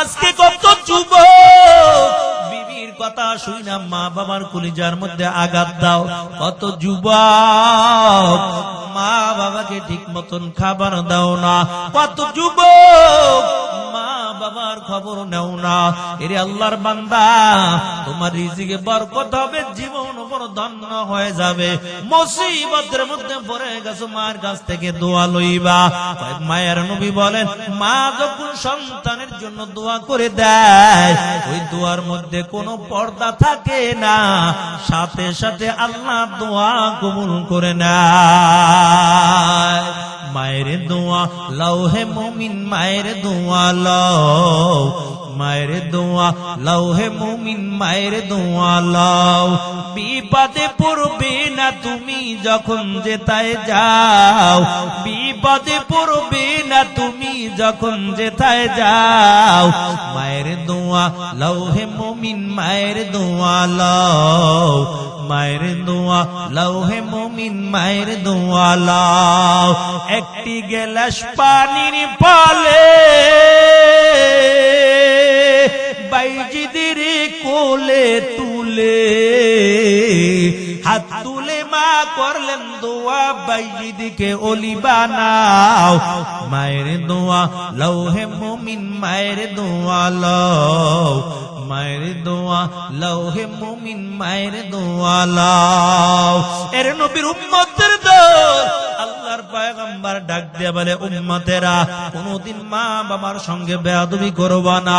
আজকে কত যুব বিবির কথা শুই না মা বাবার কলিজার মধ্যে আঘাত দাও। কত যুবক, মা বাবাকে ঠিক মতন খাবার দাও না। কত যুবক বাবার খবর নেও না। এরে আল্লাহর বান্দা, তোমার রিজিকে বরকত হবে, জীবন বড় ধন্য হয়ে যাবে। মুসিবতের মধ্যে পড়ে গেছো মার কাছ থেকে দোয়া লইবা। মায়ের নবী বলেন, মা যখন সন্তানের জন্য দোয়া করে দেয়, ওই দোয়ার মধ্যে কোনো পর্দা থাকে না। সাথে সাথে আল্লাহ দোয়া কবুল করে নেয়। মায়ের দোয়া লও হে মুমিন মায়ের দোয়া লও। মায়ের দোয়া লও হে মুমিন, মায়ের দোয়া লও। বিপদে পড়বে না তুমি যখন যেতায় যাও। বিপদে পড়বে না তুমি যখন যেতায় যাও। মায়ের দোয়া লও হে মুমিন, মায়ের দোয়া লও। মায়ের দোয়া, লাও হে মমিন মায়ের দোয়া লাও। একটি গেলাস পানির পালে বাইজিদের কোলে তুলে, হাত করলেন দোয়া, বাইজিদিকে অলি বানাও। মায়ের দোয়া লও হে মুমিন, মায়ের দোয়া লও। মায়ের দোয়া লও হে মুমিন, মায়ের দোয়া লও। এর নবীর উম্মতের দোয়া আল্লাহর পয়গম্বর ডাক দিয়ে বলে, উম্মতেরা, কোনদিন মা বাবার সঙ্গে বেয়াদবি করবা না।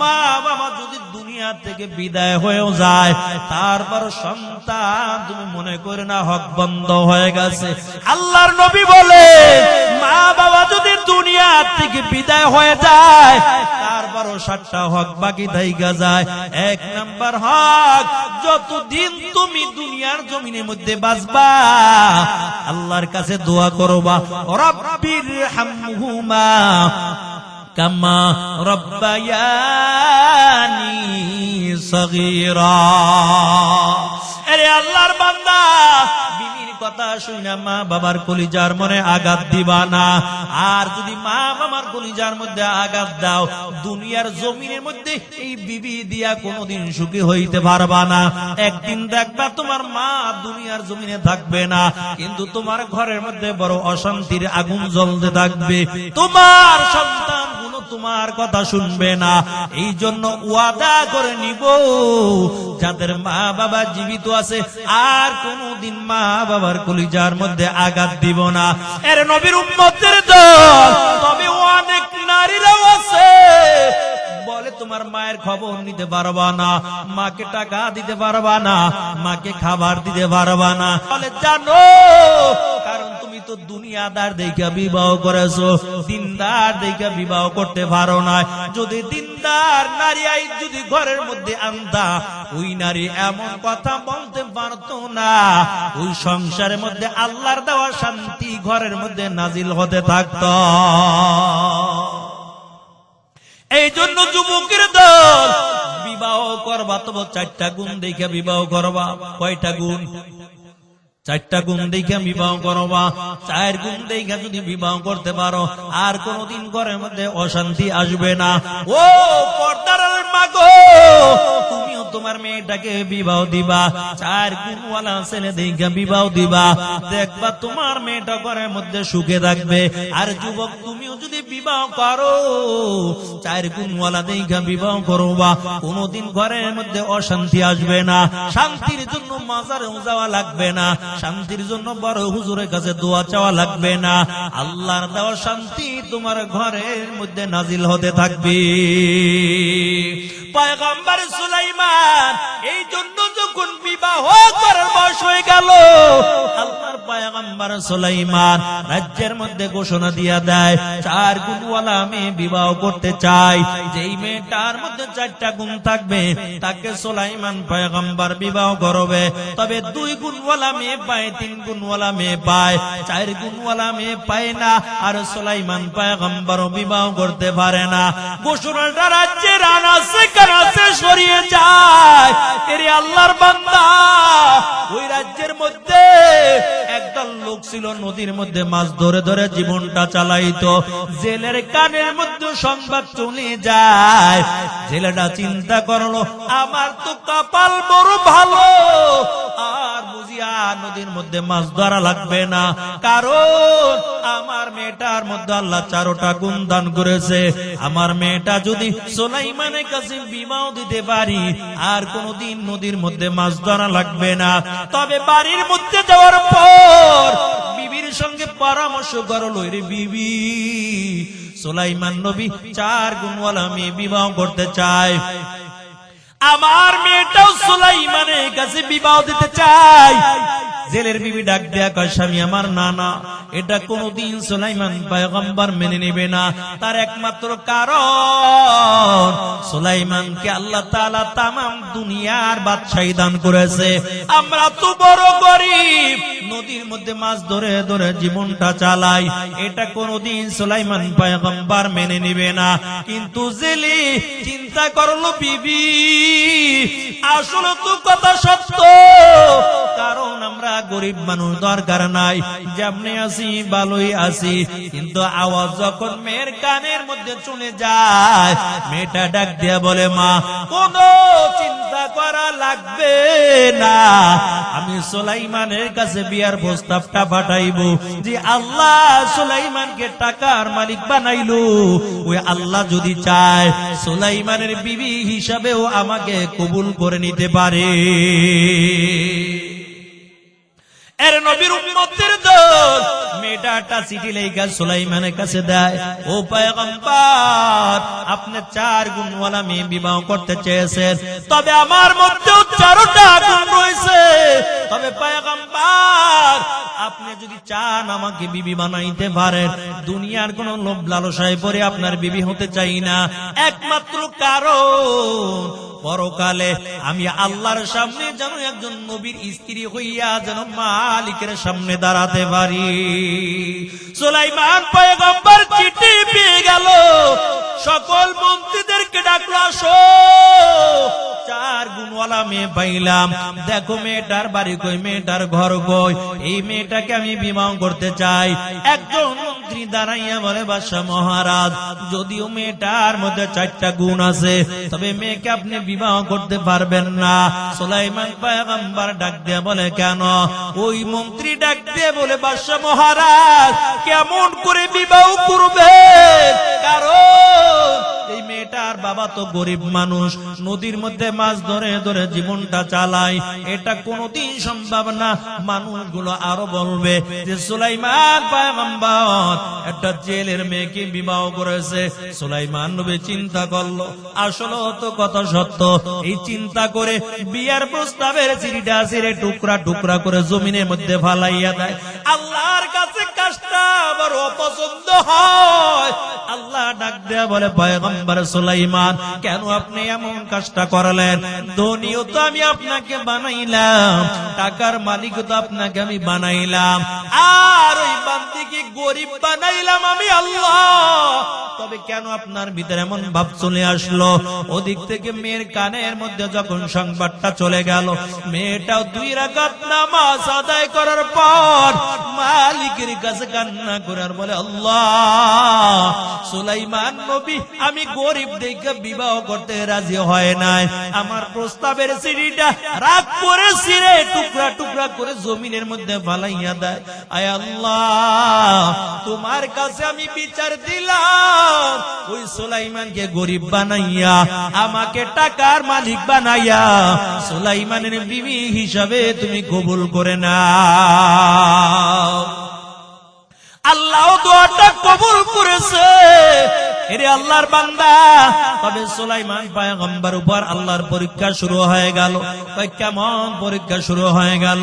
মা বাবা যদি দুনিয়া থেকে বিদায় হয়েও যায় তারপর সন্তান তুমি মনে করে না হক বন্ধ হয়ে গেছে। আল্লাহর নবী বলে মা বাবা যদি দুনিয়া থেকে বিদায় হয়ে যায়, তারপরও সাতটা হক বাকি থাইকা যায়। এক নাম্বার হক, যতদিন তুমি দুনিয়ার জমিনের মধ্যে বাঁচবা, আল্লাহর কাছে দোয়া করবা। রব্বির হামহুমা কামা রব্বায়ানি সগীরা আরে আল্লাহর বান্দা মা বাবার কলিজার মনে আঘাত দিবা না। আর যদি মা বাবার কলিজার মধ্যে আঘাত দাও, দুনিয়ার জমিনের মধ্যে এই বিবি দিয়া কোনোদিন সুখী হইতে পারবা না। একদিন দেখবা তোমার মা দুনিয়ার জমিনে থাকবে না, কিন্তু তোমার ঘরের মধ্যে বড় অশান্তির আগুন জ্বলতে থাকবে। তোমার সন্তান তোমার কথা শুনবে না। এই জন্য ওয়াদা করে নিব, যাদের মা বাবা জীবিত আছে, আর কোনদিন মা বাবার কলিজার মধ্যে আঘাত দিব না। এর নবীর উম্মতের দল, তবে অনেক নারীরাও আছে তোমার মায়ের খবর নিতে পারবা না। মাকে টাকা দিতে পারবা না, মাকে খাবার দিতে পারবা না। বলে, জানো, কারণ তুমি তো দুনিয়াদার দেখা বিবাহ করেছ, দিনদার দেখা বিবাহ করতে পারো না যদি দিনদার নারী আই যদি ঘরের মধ্যে আনতা, ওই নারী এমন কথা বলতে পারতো না। ওই সংসারের মধ্যে আল্লাহর দেওয়া শান্তি ঘরের মধ্যে নাজিল হতে থাকতো। এই জন্য যুবকের দল বিবাহ করবা তোমার চারটা গুণ দেখে বিবাহ করবা। কয়টা গুণ? চারটা গুণ দেখে বিবাহ করবা, চার গুণ দেখে যদি বিবাহ করতে পারো, আর কোনদিন ঘরের মধ্যে অশান্তি আসবে না। ও পর্দার মাগো তোমার মেয়েটাকে বিবাহ দিবা, চার গুণওয়ালা ছেলে বিবাহ দিবা। দেখবা তোমার মেয়েটা ঘরের মধ্যে সুখে থাকবে, আর যুবক তুমিও যদি বিবাহ করো, চার গুণওয়ালা দেখে বিবাহ করবা, কোনদিন ঘরের মধ্যে অশান্তি আসবে না, শান্তির জন্য মাজারেও যাওয়া লাগবে না। শান্তির জন্য বড় হুজুরের কাছে দোয়া চাওয়া লাগবে না। আল্লাহর দেওয়া শান্তি তোমার ঘরের মধ্যে নাজিল হতে থাকবে। পয়গম্বর সুলাইমান, এই জন্য যখন বিবাহ করার বয়স হয়ে গেল, আল্লাহর পয়গম্বর সুলাইমান রাজ্যের মধ্যে ঘোষণা দিয়া দেয়, চার গুণওয়ালা মেয়ে বিবাহ করতে চাই। যেই মেয়েটার মধ্যে চারটা গুণ থাকবে, তাকে সুলাইমান পয়গম্বর বিবাহ করবে। তবে দুই গুণওয়ালা মেয়ে পায়, তিন গুণওয়ালা মেয়ে পায়, চার গুণওয়ালা মেয়ে পায় না, আর সুলাইমান পয়গম্বর বিবাহ করতে পারে না। ঘোষণাটা রাজ্যের আনাসে কানাসে সরিয়ে যায়। এর আল্লাহর বান্দা, ওই রাজ্যের মধ্যে একদল লোক ছিল, নদীর মধ্যে মাছ ধরে ধরে জীবনটা চালাইতো। জেলের কানের মধ্যে সংবাদ চলে যায়। জেলেটা চিন্তা করল, আমার তো কপাল বড় ভালো, আর নদীর মধ্যে মাছ ধরা লাগবে না। কারণ আমার মেয়েটার মধ্যে আল্লাহ চারোটা গুণ করেছে। আমার মেয়েটা যদি সোলাইমানের কাছে বিবাহ দিতে পারি, আর কোনদিন নদীর মধ্যে মাছ ধরা লাগবে না। তবে বাড়ির মধ্যে যাওয়ার পর বিবির সঙ্গে পরামর্শ করল রে বিবি। সোলাইমান নবী চার গুণওয়ালা মেয়ে বিবাহ করতে চায়। আমার মেয়েটাও সুলাইমানের কাছে বিবাহ দিতে চাই জেলের বিবি ডাক দেয়া কয়, স্বামী, আমার নানা, এটা কোনদিন সুলাইমান পয়গম্বর মেনে নেবে না। তার একমাত্র কারণ, সুলাইমানকে আল্লাহ তাআলা তামাম দুনিয়ার বাদশাহী দান করেছে। আমরা তো বড় গরিব নদীর মধ্যে মাছ ধরে ধরে জীবনটা চালাই। এটা কোনদিন সুলাইমান পয়গম্বর মেনে নেবে না। কিন্তু জেলে চিন্তা করল, বিবি, আসলে তো কথা সত্য। কারণ আমরা গরিব মানুষ, দরকার নাই। যেমনি আছি, ভালোই আছি। কিন্তু আওয়াজ যখন মেয়ের কানের মধ্যে চলে যায়, মেয়েটা ডাক দিয়া বলে, মা, কোন চিন্তা করা লাগবে না। আমি সোলাইমানের কাছে বিয়ার প্রস্তাবটা পাঠাইবো যে আল্লাহ সুলাইমানকে টাকার মালিক বানাইলো। ওই আল্লাহ যদি চায়, সুলাইমানের বিবি হিসাবেও আমাকে কবুল করে নিতে পারে। এর নবীর উম্মতের দল। মেয়েটা চিঠি লেখা সুলাইমানের কাছে দেয়, ও পয়গম্বর, আপনি চার গুণওয়ালা মেয়ে বিবাহ করতে চেয়েছেন। তবে আমার মধ্যেও চারটা গুণ রয়েছে। তবে পয়গম্বর, আপনি যদি চান আমাকে বিবি বানাইতে পারেন, দুনিয়ার কোন লোভ লালসায় পরে আপনার বিবি হতে চাই না। একমাত্র কারণ, পরকালে আমি আল্লাহর সামনে যেন একজন নবীর স্ত্রী হইয়া যেন মালিকের সামনে দাঁড়াতে পারি। সুলাইমান পয়গম্বর চিঠি পেয়ে গেল। সকল মন্ত্রীদেরকে ডাকলো, আসো। চার গুণওয়ালা মেয়ে পাইলাম। দেখো মেয়েটার বাড়ি কই? মেয়েটার ঘর কই? এই মেয়েটাকে আমি বিবাহ করতে চাই। একজন মন্ত্রী দাঁড়াইয়া বলে বাসা মহারাজ, যদিও মেয়েটার মধ্যে চারটা গুণ আছে, তবে মেয়েকে আপনি বিবাহ করতে পারবেন না। সোলাইমান পায়গাম্বার ডাক দিয়ে বলে, কেন? ওই মন্ত্রী ডাক দিয়ে বলে বাসা মহারাজ, কেমন করে বিবাহ করবে? কারণ এই মেয়েটার বাবা তো গরিব মানুষ, নদীর মধ্যে মাছ ধরে ধরে জীবনটা চালায়। এটা কোনোদিন সম্ভব না। মানুষগুলো আরও বলবে যে, সুলাইমান পয়গম্বর, একটা জেলের মেয়েকে বিবাহ করেছে। সুলাইমান নবী চিন্তা করল। আসলে তো কথা সত্য। এই চিন্তা করে বিয়ার প্রস্তাবের চিঠিটা ছিঁড়ে টুকরা টুকরা করে জমিনের মধ্যে ফালাইয়া দেয়। আল্লাহর কাছে কাজটা আবার অপছন্দ হয়। আল্লাহ ডাক দেয়া বলে, পয়গম্বর সুলাইমান, কেন আপনি এমন কাজটা তো আমি আপনাকে বানাইলাম, টাকার মালিক তো আপনাকে আমি বানাইলাম। আর ওই গরিব বানাইলাম আমি, আল্লাহ! তবে কেন আপনার ভিতরে এমন ভাব চলে আসলো? ওদিক থেকে মেয়ের কানের মধ্যে যখন সংবাদটা চলে গেল, মেয়েটাও দুই রাকাত নামাজ আদায় করার পর মালিকের কাছে কান্না করে আর বলে, আল্লাহ সুলাইমান নবী, আমি গরিব দেখে বিবাহ করতে রাজি হয় নাই। আমার প্রস্তাবের সিঁড়িটা রাগ করে সিরে টুকরা টুকরা করে জমিনের মধ্যে ফালাইয়া দেয়। আয় আল্লাহ, তোমার কাছে আমি বিচার দিলাম। ওই সুলাইমানকে গরিব বানাইয়া, আমাকে টাকার মালিক বানাইয়া, সুলাইমানের বিবি হিসাবে তুমি কবুল করে না আল্লাহ দোয়াটা কবুল করেছে। এরে আল্লাহর বান্দা। তবে সুলাইমান পয়গম্বর উপর আল্লাহর পরীক্ষা শুরু হয়ে গেল। কেমন পরীক্ষা শুরু হয়ে গেল?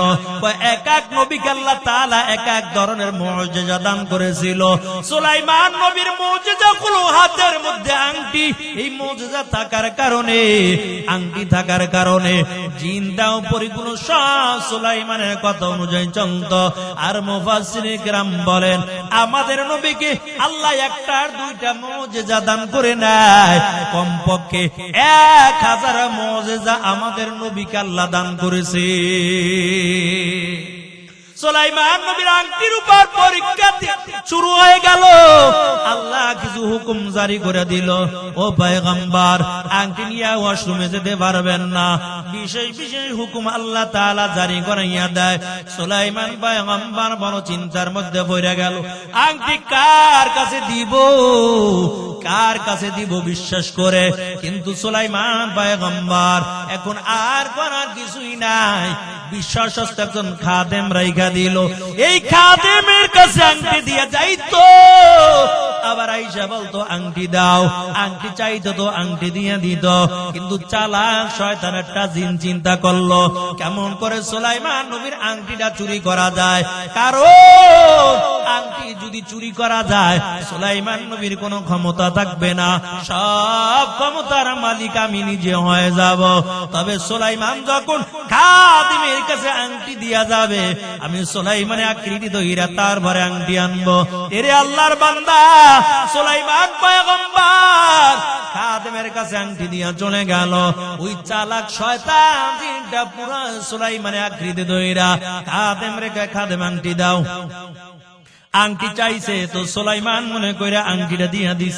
এক এক নবীকে আল্লাহ তাআলা এক এক ধরনের মুজিজা দান করেছিল। সুলাইমান নবীর মুজিজা গুলো হাতের মধ্যে আংটি। এই মুজিজা থাকার কারণে, আংটি থাকার কারণে জিনটাও পরিপূর্ণ সব সুলাইমানের কথা অনুযায়ী চলত। আর মুফাসসিরে কিরাম বলেন, আমাদের নবীকে আল্লাহ একটার দুইটা মুজিজা দান করে নেয়। কমপক্ষে এক হাজার মজেজা আমাদের নবীকে আল্লাহ দান করেছে। সোলাইমান নবীর আংটির উপর পরীক্ষা শুরু হয়ে গেল। আল্লাহ কিছু হুকুম জারি করে দিল। ও আংটি নিয়ে ওয়াশরুমে যেতে পারবেন না। বিশেষ বিশেষ হুকুম আল্লাহ জারি করাইয়া দেয়। সোলাইমান বড় চিন্তার মধ্যে পড়ে গেল। আংটি কার কাছে দিব? কার কাছে দিব বিশ্বাস করে? কিন্তু সোলাইমান পয়গম্বর, এখন আর করার কিছুই নাই। বিশ্বাস একজন খাদেম রাইখা দিল। এই খাদেমের কাছে আংটি দিয়া যাইতো। আবার আইসা বলতো, আংটি দাও। আংটি চাইতো তো আংটি দিয়ে দিত। কিন্তু চালাক শয়তান একটা জিন চিন্তা করল, কেমন করে সোলাইমান নবীর আংটিটা চুরি করা যায়? কারণ আংটি যদি চুরি করা যায়, সোলাইমান নবীর কোনো ক্ষমতা থাকবে না। সব ক্ষমতার মালিক আমি নিজে হয়ে যাব। তবে সোলাইমান যখন খাদিমের কাছে আংটি দিয়া যাবে, আমি সোলাইমানে আকৃতি দইরা তার ভরে আংটি আনব। এরে আল্লাহর বান্দা, সোলাইমান পয়গম্বর, খাদেমের কাছে আংটি দিয়া চলে গেল। ওই চালাক শয়তান জিনটা পুরা সোলাইমানে আকৃতি দইরা খাদেম রেখে খাদেম আংটি দাও। আংটি চাইছে তো সোলাইমান মনে করে আংটিটা দিয়া দিস।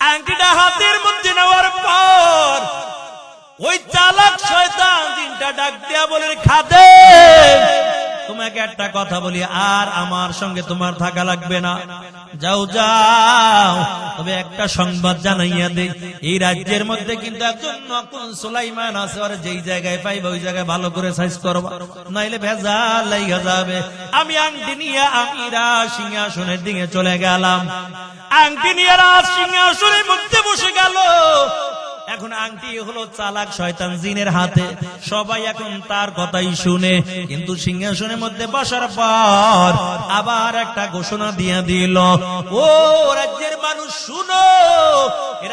আংটিটা হাতের মধ্যে নেওয়ার পর ওই চালাক শয়তান তিনটা ডাক দিয়া বলে খাদে তোমাকে একটা কথা বলি, আর আমার সঙ্গে তোমার থাকা লাগবে না। যাও যাও, তবে একটা সংবাদ জানাইয়া দে এই রাজ্যের মধ্যে কিন্তু একজন নকুল সুলাইমান আছে আর যেই জায়গায় পাইবা, ওই জায়গায় ভালো করে সাইজ করবা। নাইলে ভেজাল লাইগা যাবে। আমি আংটি নিয়ে আমি সিংহাসনের দিকে চলে গেলাম। আংটি নিয়ে রাজ সিংহাসনের মধ্যে বসে গেল। এখন আংটি হলো চালাক শয়তান জিনের হাতে। সবাই এখন তার কথাই শুনে, কিন্তু সিংহাসনের মধ্যে বসার পর আবার একটা ঘোষণা দিয়ে দিল, ও রাজ্যের মানুষ, শুনো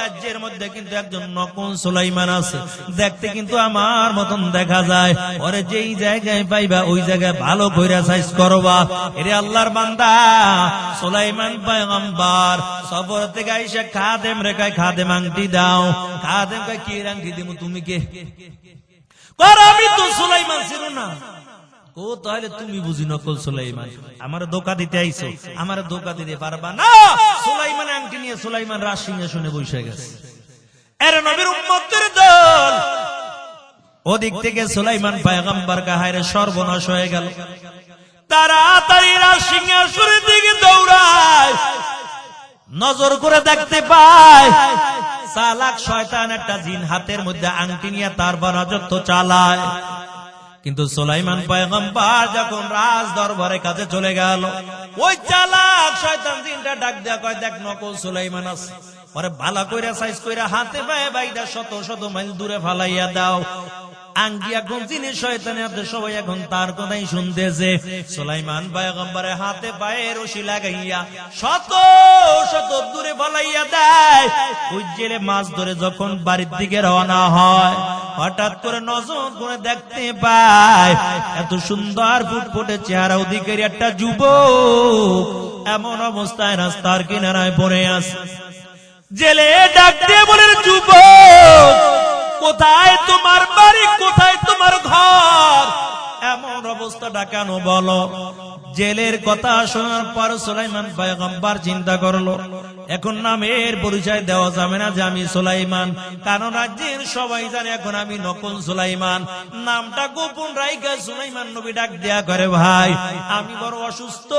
রাজ্যের মধ্যে কিন্তু একজন নকল সুলাইমান আছে। দেখতে কিন্তু আমার মতন দেখা যায়। ওরে যেই জায়গায় পাইবা, ওই জায়গায় ভালো কইরা সাইজ করবা। এরে আল্লাহর বান্দা, সুলাইমান পয়গম্বর, সফর থেকে আইসা খাদেম রেখায় খাদেম আংটি দাও। খাদেম কয় কি আংটি দিব তুমি কে? কর আমি তো সুলাইমান ছিল না। ও তাহলে তুমি বুঝি নকল সুলাইমান। আমার ধোকা দিতে আইছো। আমার ধোকা দিতে পারবা না। সুলাইমান আংটি নিয়ে সুলাইমান রাজ সিংহাসনে বসে গেছে। এর নবীর উম্মতের দল। ওদিক থেকে সুলাইমান পয়গম্বর কাহারে সর্বনাশ হয়ে গেল। তাড়াতাড়ি রাজ সিংহাসনের দিকে দৌড়ায়। নজর করে দেখতে পায়। চালাক শয়তান একটা জিন হাতের মধ্যে আংটি নিয়ে তার রাজত্ব চালায়। কিন্তু সোলাইমান পয়গম্বর যখন রাজ দরবারের কাছে চলে গেল, ওই চালাক শয়তান জিনটা ডাক দেয়া কয়, দেখ নকল সোলাইমান আছে। পরে ভালা কইরা সাইজ কইরা হাতে পায়ে বাইটা শত শত মাইল দূরে ফালাইয়া দাও। সবাই এখন তার কথাই শুনতেছে। পায়ে রশি মাছ ধরে যখন বাড়ির দিকে রওনা হয়, হঠাৎ করে নজর করে দেখতে পায়, এত সুন্দর ফুটফুটে চেহারা অধিকারী একটা যুবক এমন অবস্থায় রাস্তার কিনারায় পড়ে আছে। জেলে ডাক দিয়ে বলে যুবক কোথায় তোমার বাড়ি? কোথায় তোমার ঘর? এমন অবস্থাটা কেন বলো। জেলের কথা শোনার পর সুলাইমান পয়গম্বর চিন্তা করল, এখন নামের পরিচয় দেওয়া যাবে না যে আমি সুলাইমান। কারণ রাজ্যের সবাই জানে এখন আমি নকল সুলাইমান। নামটা গোপন রাইকা সুলাইমান নবী ডাক দেয়া করে, ভাই, আমি বড় অসুস্থ।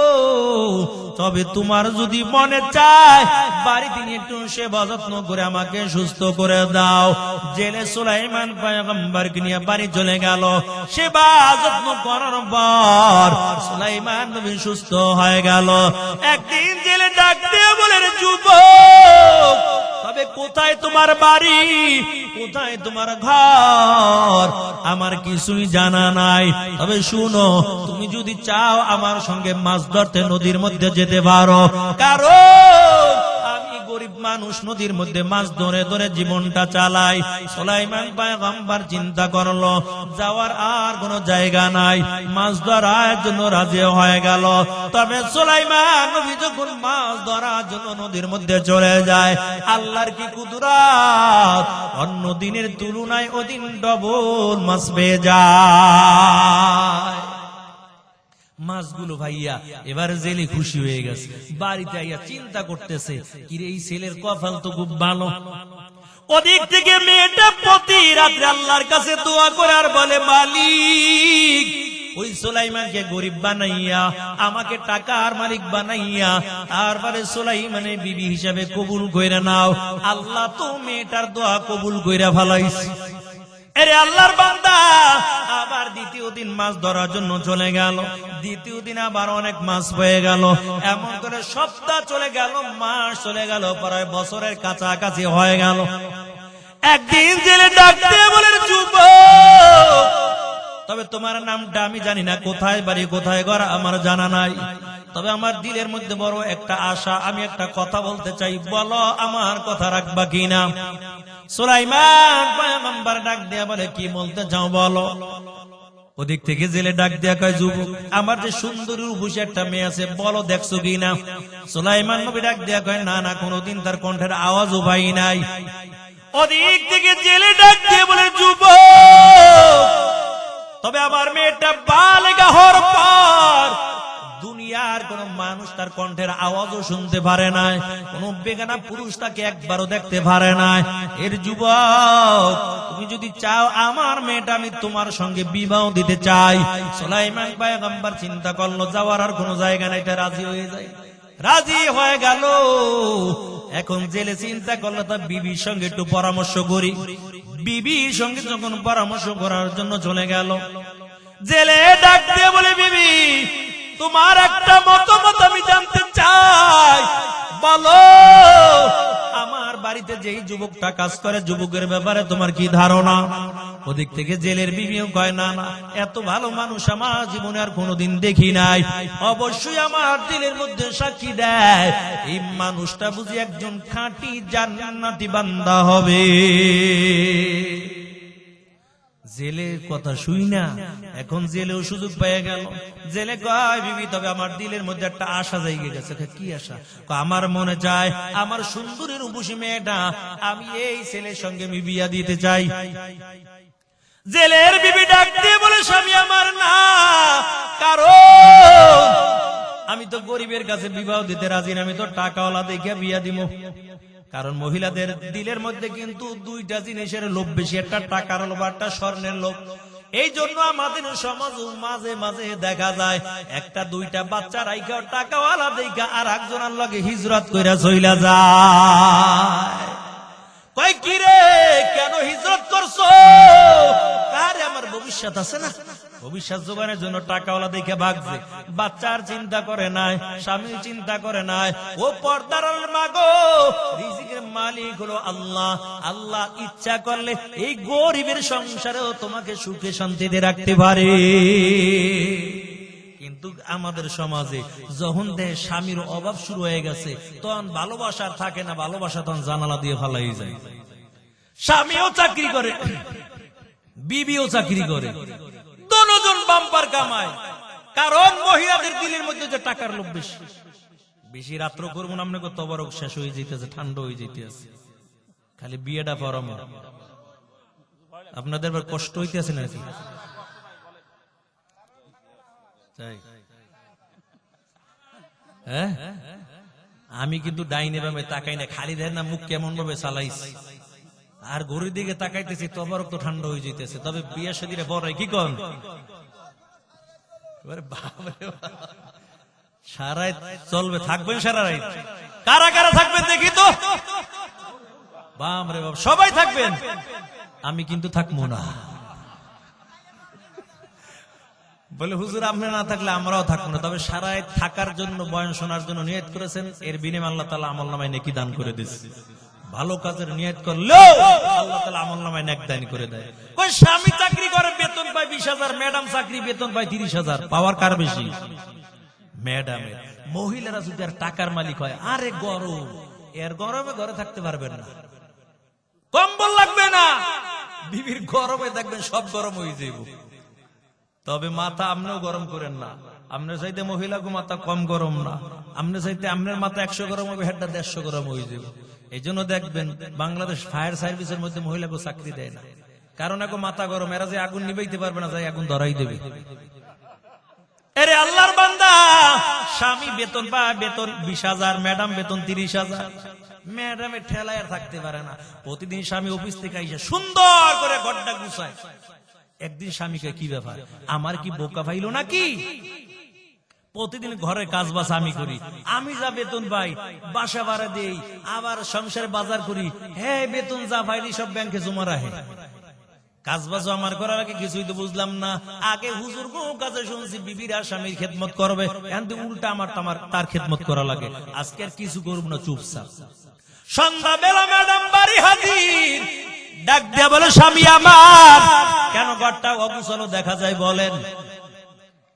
তবে তোমার যদি মনে চায়, বাড়িতে নিয়ে একটু সেবা যত্ন করে আমাকে সুস্থ করে দাও। জেলে সুলাইমান পয়গম্বরকে নিয়ে বাড়ি চলে গেল। সেবা সুলাইমান নবী সুস্থ হয়ে গেল। একদিন জেলে ডাক দিয়ে বলে রে যুবক, তবে কোথায় তোমার বাড়ি? কোথায় তোমার ঘর? আমার কিছুই জানা নাই। তবে শুনো, তুমি যদি চাও আমার সঙ্গে মাছ ধরতে নদীর মধ্যে যেতে পারো। কারণ গরিব মানুষ নদীর মধ্যে মাছ ধরে ধরে জীবনটা চালাই সোলাইমান পায়গম্বর চিন্তা করল, যাওয়ার আর কোনো জায়গা নাই, মাছ ধরার জন্য রাজি হয়ে গেল। তবে সোলাইমান যখন মাছ ধরার জন্য নদীর মধ্যে চলে যায়, আল্লাহর কি কুদরাত? অন্য দিনের তুলনায় ওদিন ডবল মাছ পেয়ে যায়। মাছগুলো ভাইয়া, এবার জেলে খুশি হয়ে গেছে। বাড়িতে আইয়া চিন্তা করতেছে, কিরে, এই ছেলের কপাল তো খুব ভালো। ওদিক থেকে মেয়েটা প্রতি রাত্রে আল্লাহর কাছে দোয়া করে আর বলে, মালিক, ওই সোলাইমানকে গরিব বানাইয়া, আমাকে টাকার মালিক বানাইয়া, তারপরে সোলাইমানে বিবি হিসাবে কবুল কইরা নাও। আল্লাহ তো মেয়েটার দোয়া কবুল কইরা ফালাইছি এরে আল্লাহর বান্দা, আবার দ্বিতীয় দিন মাছ ধরার জন্য চলে গেল। দ্বিতীয় দিন আবার অনেক মাছ হয়ে গেল। এমন করে সপ্তাহ চলে গেল, মাস চলে গেল, প্রায় বছরের কাছাকাছি হয়ে গেল। একদিন জেলে ডাকতে বলে যুব তবে তোমার নামটা আমি জানি না। কোথায় বাড়ি, কোথায় ঘর, আমার জানা নাই। তবে আমার দিলের মধ্যে বড় একটা আশা, আমি একটা কথা বলতে চাই। বলো, আমার কথা রাখবা কিনা? সুলাইমান পয়গম্বর ডাক দিয়া বলে, কি বলতে চাও বলো? ওদিক থেকে জেলে ডাক দেয়া কয়, যুবক, আমার যে সুন্দর রূপসী একটা মেয়ে আছে, বলো দেখছ কি না সুলাইমান নবী ডাক দেয়া কয়, না না, কোনোদিন তার কণ্ঠের আওয়াজও পাই নাই। ওদিক থেকে জেলে ডাক দিয়ে বলে, যুবক, তবে আমার মেয়েটা বালেগা হওয়ার পর দুনিয়ার কোন মানুষ তার কণ্ঠের আওয়াজও শুনতে পারে না কোন বেগানা পুরুষ তাকে একবারও দেখতে পারে না এর যুবক, তুমি যদি চাও আমার মেয়েটা আমি তোমার সঙ্গে বিবাহ দিতে চাই। সোলাইমান পায়গাম্বার চিন্তা করল, যাওয়ার আর কোনো জায়গা নাই, এটা রাজি হয়ে যায়। রাজি হয়ে গেল। এখন জেলে চিন্তা করল, তা বিবির সঙ্গে একটু পরামর্শ করি। বিবির সঙ্গে যখন পরামর্শ করার জন্য চলে গেল। জেলে ডাক দিয়ে বলে, বিবি তোমার একটা মতামত আমি জানতে চাই। বলো, আমার বাড়িতে যেই যুবকটা কাজ করে, যুবকের ব্যাপারে তোমার কি ধারণা? ওদিক থেকে জেলের বিবিও কয়, না না, এত ভালো মানুষ আমার জীবনে আর কোনোদিন দেখি নাই। অবশ্যই আমার দিলের মধ্যে সাক্ষী দেয়। এই মানুষটা বুঝি একজন খাঁটি জান্নাতি বান্দা হবে। জেলের কথা শুই না। এখন জেলেও সুযোগ পেয়ে গেল। জেলে কয়, বিবি, তবে আমার দিলের মধ্যে একটা আশা জায়গা গেছে। কি আশা? আমার মনে চায়, আমার সুন্দরীর উপসী মেয়েটা আমি এই ছেলের সঙ্গে আমি বিয়া দিতে চাই। জেলের বিবি ডাক দিয়ে বলে, স্বামী আমার না। কারণ আমি তো গরিবের কাছে বিবাহ দিতে রাজি না। আমি তো টাকাওয়ালা দেখিয়া বিয়া দিব কারণ মহিলাদের দিলের মধ্যে কিন্তু দুইটা জিনিসের লোভ বেশি, একটা টাকার লোভ, একটা স্বর্ণের লোভ। এই জন্য আমাদের সমাজ মাঝে মাঝে দেখা যায়, একটা, দুইটা বাচ্চা রাইখা, টাকাওয়ালা দেখা আর একজনের লগে হিজরত কইরা চইলা যায়। কয় কি রে কেন হিজরত করছ? আরে আমার ভবিষ্যৎ আছে না? ভবিষ্যৎ যোগানের জন্য টাকাওয়ালা দেখে ভাগছে। বাচ্চার চিন্তা করে নাই, স্বামীর চিন্তা করে নাই। ও পর্দার মাগো মালিক হলো আল্লাহ। আল্লাহ ইচ্ছা করলে এই গরিবের সংসারেও তোমাকে সুখে শান্তিতে রাখতে পারে। কিন্তু আমাদের সমাজে যখন দেহ স্বামীর অভাব শুরু হয়ে গেছে, তখন ভালোবাসার থাকে না, ভালোবাসা তখন জানালা দিয়ে ফালাই যায়। স্বামীও চাকরি করে, বিবিও চাকরি করে। বাম্পার কামায় কারণ মহিলাদের দিলের মধ্যে যে টাকার লোভ বেশি। বেশি রাত্র করব না, আপনাকে তবরক শেষ হয়ে যেতেছে ঠান্ডা হয়ে যেতেছে খালি বিয়েটা পরম আপনাদের এবার কষ্ট হইতেছে নাকি? হ্যাঁ? আমি কিন্তু ডাইনে ভাবে তাকাই না, খালি দেয় না মুখ কেমন ভাবে চালাইছি। আর গরুর দিকে তাকাইতেছি তোমার তো ঠান্ডা হয়ে যেতেছে তবে বিয়ে সাদিরে বড় কি কন? বাপ। চলবে, থাকবেন কারা কারা থাকবেন দেখি তো? বাম রে বাপ, সবাই থাকবেন। আমি কিন্তু থাকব না। বলে, হুজুর, আপনি না থাকলে আমরাও থাকব না। তবে সারা রাত থাকার জন্য, বয়ান শোনার জন্য নিয়ত করেছেন। এর বিনিময়ে আল্লাহ তালা আমল নামায় নেকি দান করে দিচ্ছে ভালো কাজের নিয়ত করলেও আল্লাহ তালা আমল নামায় নেক দান করে দেয়। কই স্বামী চাকরি করে, বেতন পায় বিশ হাজার, ম্যাডাম চাকরি, বেতন পায় তিরিশ হাজার, পাওয়ার কার বেশি? ম্যাডামের। মহিলারা যদি আর টাকার মালিক হয়, আরে গরম। এর গরমে ঘরে থাকতে পারবেন না। কম্বল লাগবে না। বিবির গরমে দেখবেন সব গরম হয়ে যাইব। তবে মাথা আপনিও গরম করেন না। আপনার চাইতে মহিলা গো মাথা কম গরম না। আপনার চাইতে আপনার মাথা একশো গরম হবে, হেডটা দেড়শো গরম হয়ে যাবে এই জন্য দেখবেন বাংলাদেশ ফায়ার সার্ভিসের মধ্যে মহিলাকে চাকরি দেয় না। কারণ এখন মাথা গরম, এরা যে আগুন নিবাইতে পারবে না যাই আগুন ধরাই দেবে। এরে আল্লাহর স্বামী বেতন পায়, বেতন বিশ হাজার, ম্যাডাম বেতন তিরিশ হাজার। ম্যাডামের ঠেলায় আর থাকতে পারে না। প্রতিদিন স্বামী অফিস থেকে এসে সুন্দর করে ঘরটা গুছায়। একদিন স্বামীকে কি ব্যাপার? আমার কি বোকা ভাইলো নাকি? প্রতিদিন ঘরে কাজ বাস আমি করি। আমি যা বেতন পাই, বাসা ভাড়া দেই, আবার সংসারে বাজার করি। হ্যাঁ বেতন যা পাইলি সব ব্যাংকে জমা রাখে। কাজ আমার করার আগে কিছুই তো বুঝলাম না। আগে হুজুর কাছে শুনছি স্বামীর খেদমত করবে। এখন তো উল্টা আমার তামার, তার খেদমত করা লাগে। আজকে আর কিছু করব না চুপচাপ সন্ধ্যা বেলা ম্যাডাম বাড়ি হাজির। ডাক দিয়া বলে, স্বামী আমার। কেন ঘরটা অকুশল দেখা যায় বলেন।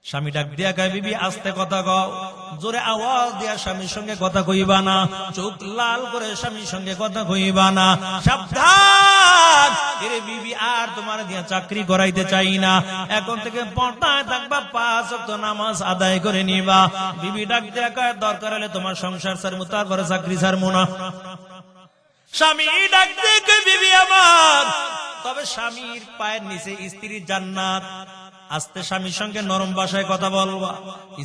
স্বামী ডাক দিয়া কয় বিবি, আস্তে কথা কও। জোরে আওয়াজ দিয়া স্বামীর সঙ্গে কথা কইবা না। চোখ লাল করে স্বামীর সঙ্গে কথা কইবা না। সাবধান! এরে বিবি, আর তোমার দিয়া চাকরি করাইতে চাই না। এখন থেকে পর্দায় থাকবা, পাঁচ ওয়াক্ত নামাজ আদায় করে নিবা। বিবি ডাক দিয়া কয়, দরকার হলে তোমার সংসার সারমু, তারপরে চাকরি সারমু না। স্বামী ডাক দিয়ে বিবি, আমার। তবে স্বামীর পায়ের নিচে স্ত্রীর জান্নাত। আস্তে স্বামীর সঙ্গে নরম ভাষায় কথা বলবা।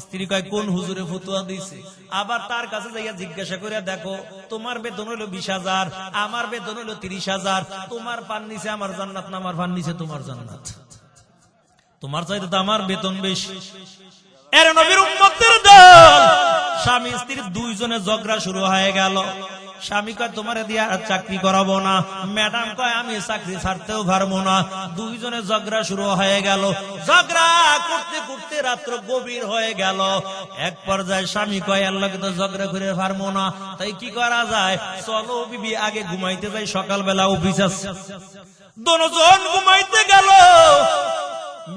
স্ত্রী কয়, কোন হুজুরে ফতুয়া দিছে? আবার তার কাছে যাইয়া জিজ্ঞাসা করে দেখো, তোমার বেতন হলো বিশ হাজার, আমার বেতন হলো তিরিশ হাজার, তোমার পান নিচে আমার জান্নাত না আমার পান নিচে তোমার জান্নাত? তোমার চাইতে তো আমার বেতন বেশি। এর নবীর উম্মতের দল। স্বামী স্ত্রী দুইজনে ঝগড়া শুরু হয়ে গেল। স্বামী কয় তোমার দিয়ে চাকরি করাবো না। ম্যাডাম কয়, আমি চাকরি ছাড়তেও পারব না। দুইজনে ঝগড়া শুরু হয়ে গেল। ঝগড়া করতে করতে রাত্র গভীর হয়ে গেল। এক পর্যায়ে স্বামী কয় আল্লাহকে তো ঝগড়া করে পারব না। তাই কি করা যায়? চলো বিবি, আগে ঘুমাইতে যাই, সকালবেলা অফিস আছে। দনজন ঘুমাইতে গেল।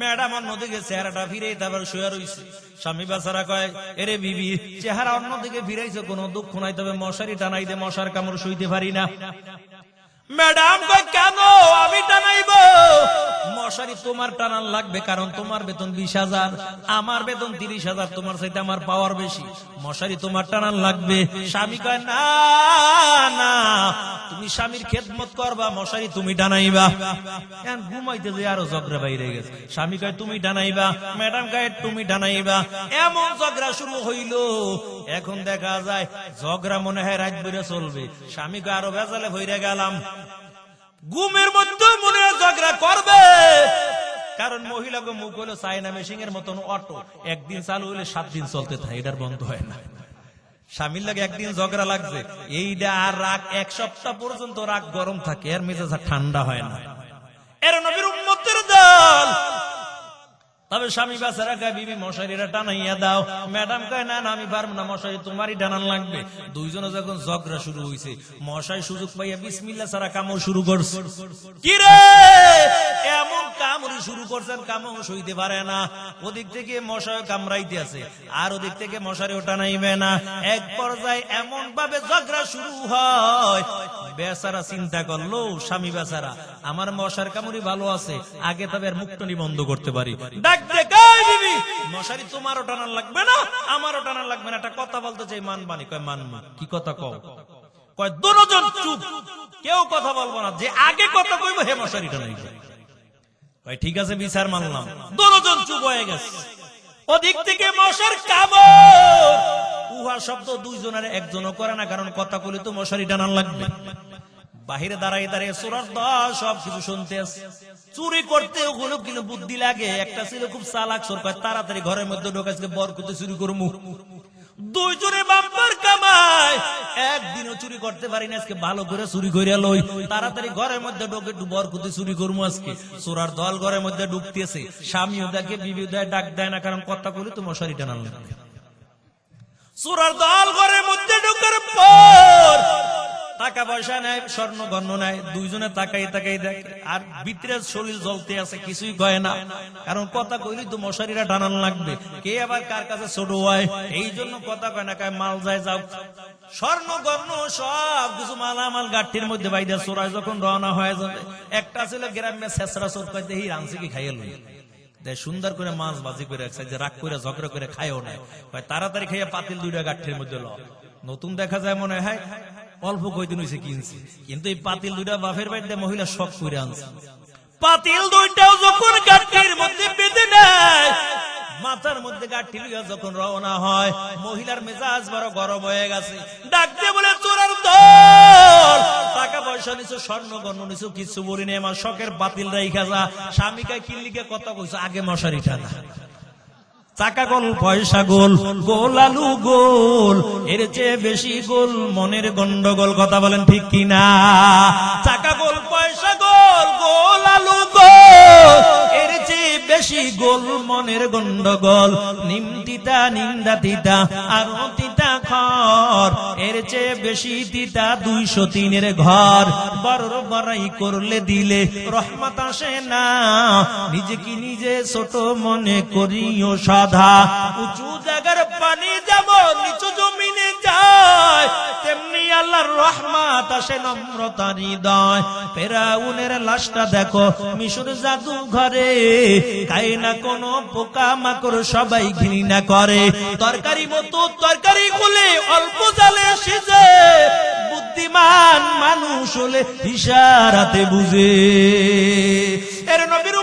ম্যাডাম অন্যদিকে চেহারাটা ফিরে তারপর শুয়ে রইছে। স্বামী বাসারা কয়, এরে বিবি, চেহারা অন্যদিকে ফিরাইছে কোনো দুঃখ নাই, তবে মশারি টানাই দে মশার কামড় শুইতে পারি না। ম্যাডাম কয়, কেন? আমি টানাইব? মশারি তোমার টানান লাগবে, কারণ তোমার বেতন বিশ হাজার, আমার বেতন তিরিশ হাজার, তোমার চাইতে আমার পাওয়ার বেশি। মশারি তোমার টানান লাগবে। স্বামী কয়, না তুমি স্বামীর খেদমত করবা, মশারি তুমি টানাইবা। ঘুমাইতে যে আরও ঝগড়া বাইরে গেছে। স্বামী কয়, তুমি টানাইবা। ম্যাডাম কয়, তুমি টানাইবা। এমন ঝগড়া শুরু হইল। এখন দেখা যায়, ঝগড়া মনে হয় রাত বেড়ে চলবে। স্বামী কয়, আরও বেজালে হইরে গেলাম। ঘুমের মধ্যে মনে ঝগড়া করবে। কারণ মহিলাকে মুখ হলো চাইনা মেশিং এর মতন অটো। একদিন চালু হলে সাত দিন চলতে থাকে, এটার বন্ধ হয় না। স্বামীর লাগে একদিন ঝগড়া লাগছে এইটা আর রাগ এক সপ্তাহ পর্যন্ত রাগ গরম থাকে, এর মেজাজ ঠান্ডা হয় না। এর নবীর উম্মতের দল। তবে স্বামী বাচ্চারা কয় বিবি মশারিরা টানাইয়া দাও। ম্যাডাম কয়, না আমি পারব না মশারি তোমারই টানান লাগবে। দুইজনে যখন ঝগড়া শুরু হয়েছে মশাই সুযোগ পাইয়া বিসমিল্লা সারা কামড় শুরু করছে। কি রে? এমন কামড়ি শুরু করছেন, কামড় সইতে পারে না। ওদিক থেকে মশাই কামড়াইতে আছে, আর ওদিক থেকে মশারিও টানাইবে না। এক পর্যায়ে এমন ভাবে ঝগড়া শুরু হয়। বেচারা চিন্তা করল, স্বামী বেচারা আমার মশার কামড়ি ভালো আছে, আগে তবে আর মুক্তনি বন্ধ করতে পারি। গাই দিবি? মশারি, তোমারও টানার লাগবে না, আমারও টানার লাগবে না। একটা কথা বলতে চাই মানবানি, কয় মানবা কি কথা কও? কয় দুজন চুপ, কেউ কথা বলব না, যে আগে কথা কইবো, হে মশারি টানাইবে ভাই ঠিক আছে, বিচার মানলাম। দুজন চুপ হয়ে গেছে। ওদিক থেকে মশার কামড়। উহা শব্দ দুইজনের, একজনও করে না, কারণ কথা কইলে তো মশারি টানার লাগবে। বাহিরে দাঁড়াই দাঁড়িয়ে চোরার দল সব কিছু শুনতে চুরি করতে ওগুলো কিন্তু বুদ্ধি লাগে। একটা ছিল খুব চালাক সর কয় তাড়াতাড়ি ঘরের মধ্যে ঢোকাইছে বর করতে চুরি করব আজকে। চোরার দল ঘরের মধ্যে ঢুকতেছে। স্বামী ডাক দেয় না, কারণ কথা চোরার দল ঘরের মধ্যে পর টাকা পয়সা নেয়, স্বর্ণ গণ্য নেয়, দুইজনে তাকাই তাকাই দেখ, আর ভিতরে শরীর জ্বলতে আছে, কিছুই কয় না। কারণ কথা কইলি তো মশারিরা টানান লাগবে। কে আবার কার কাছে ছোট হয়? এই জন্য কথা কয় না মাল যায় যাও। স্বর্ণ গণ্য সব কিছু মালামাল গাঠির মধ্যে বাইদা চোরাই যখন রওনা হয়ে যাবে, একটা ছিল গ্রামে শেষরা চোর কয় দেহি রামসি কি খাইয়ে লই? সুন্দর করে মাছ বাজি করে রাখছে যে রাগ করে, ঝগড়া করে খায়ও না। কয় তাড়াতাড়ি খাইয়া পাতিল দুইটা গাঠির মধ্যে ল। নতুন দেখা যায় মনে হয় অল্প কয়দিন হয়েছে কিনছি কিন্তু এই পাতিল দুইটা বাপের বাড়িতে মহিলা শখ করে আনছে। পাতিল দুইটাও যখন গাঠির মধ্যে বেঁধে নেয়, মাথার মধ্যে গাঠি লইয়া যখন রওনা হয়, মহিলার মেজাজ বড় গরম হয়ে গেছে। ডাকতে বলে, চোরার দল, টাকা পয়সা নিছো, স্বর্ণ গণ্য নিছো, কিছু বলি নেই আমার শখের বাতিল রাইখা যা। স্বামীকে কিল্লিকে কথা কইছো, আগে মশারি টানা চাকা গোল, পয়সা গোল গোল আলু গোল। এর চেয়ে বেশি গোল মনের গন্ডগোল, কথা বলেন ঠিক কিনা? চাকা গোল, পয়সা গোল গোল আলু গোল। এর চেয়ে বেশি গোল মনের গন্ডগোল। নিমতিতা নিন্দা তিতা আর খর এর চেয়ে বেশি দিতা দুইশো তিনের ঘর। বড় বড়াই করলে দিলে রহমত আসে না। নিজেকে নিজে ছোট মনে করিও সাধা। উঁচু জায়গার পানি যাব, নিচু জমিনে যায় তেমনি আল্লাহর আসে নম্রতা হৃদয়। ফেরাউনের লাশটা দেখো জাদু ঘরে। না পোকা মাকড় সবাই ঘৃণা করে। তরকারি মতো তরকারি খুলে অল্প জালে সিজে বুদ্ধিমান মানুষ হলে ইশারাতে বুঝে। এর নবীর